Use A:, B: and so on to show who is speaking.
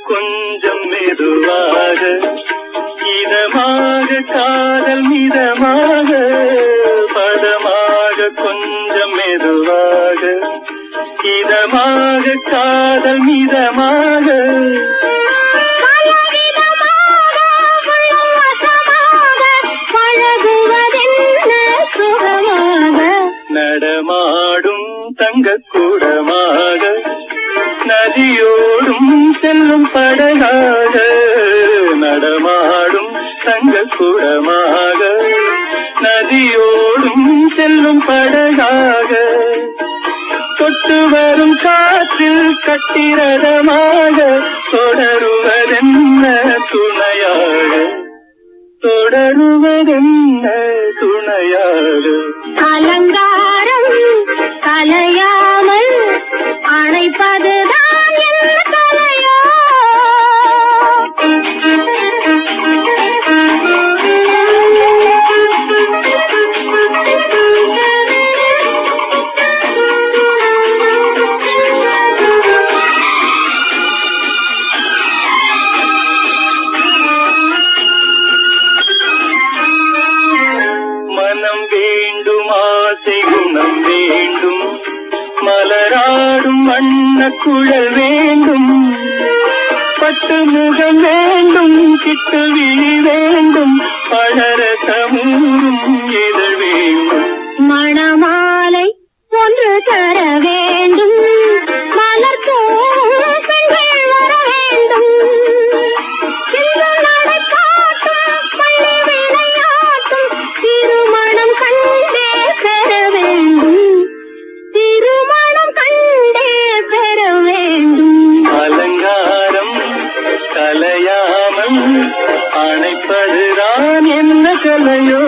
A: கொஞ்சம் மெதுவாக இதமாக காதல் மிதமாக பதமாக கொஞ்சம் மெதுவாக இதமாக காதல் மிதமாக. நடமாடும் தங்கக் கூடமாக நதியோடும் செல்லும் படகாக நடமாடும் தங்கக் கூடமாக நதியோடும் செல்லும் படகாக தொட்டு வரும் காற்றில் கட்டிரதமாக தொடருவதென்ன துணையாக? தொடருவதென்ன துணையாக? அலங்கார வேண்டும் ஆசை குணம் வேண்டும் குழல் வேண்டும். பட்டு முகம் வேண்டும் கிட்டு விழி வேண்டும். பழரசமூரும் எதிர் வேண்டும்.
B: மணமாலை ஒன்று தர வேண்டும்
A: ಬದರಾ ನಿನ್ನ ಕಲೆಯೋ